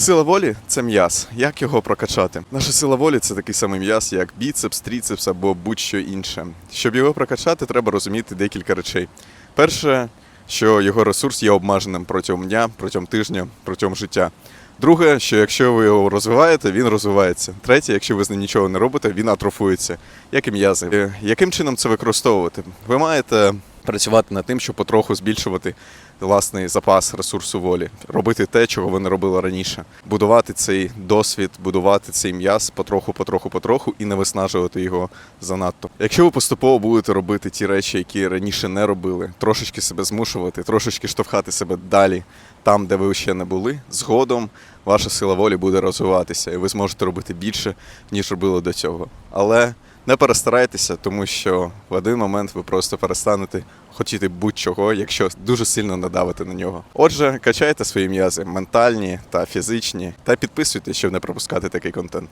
Сила волі це м'яз. Як його прокачати? Наша сила волі це такий самий м'яз, як біцепс, тріцепс або будь-що інше. Щоб його прокачати, треба розуміти декілька речей. Перше, що його ресурс є обмеженим протягом дня, протягом тижня, протягом життя. Друге, що якщо ви його розвиваєте, він розвивається. Третє, якщо ви з ним нічого не робите, він атрофується, як і м'язи. Е, Яким чином це використовувати? Ви маєте працювати над тим, щоб потроху збільшувати власний запас ресурсу волі, робити те, чого ви не робили раніше, будувати цей досвід, будувати цей м'яз потроху, потроху, потроху і не виснажувати його занадто. Якщо ви поступово будете робити ті речі, які раніше не робили, трошечки себе змушувати, трошечки штовхати себе далі, там, де ви ще не були, згодом ваша сила волі буде розвиватися, і ви зможете робити більше, ніж робили до цього. Але не перестарайтеся, тому що в один момент ви просто перестанете хотіти будь-чого, якщо дуже сильно надавити на нього. Отже, качайте свої м'язи ментальні та фізичні, та підписуйтесь, щоб не пропускати такий контент.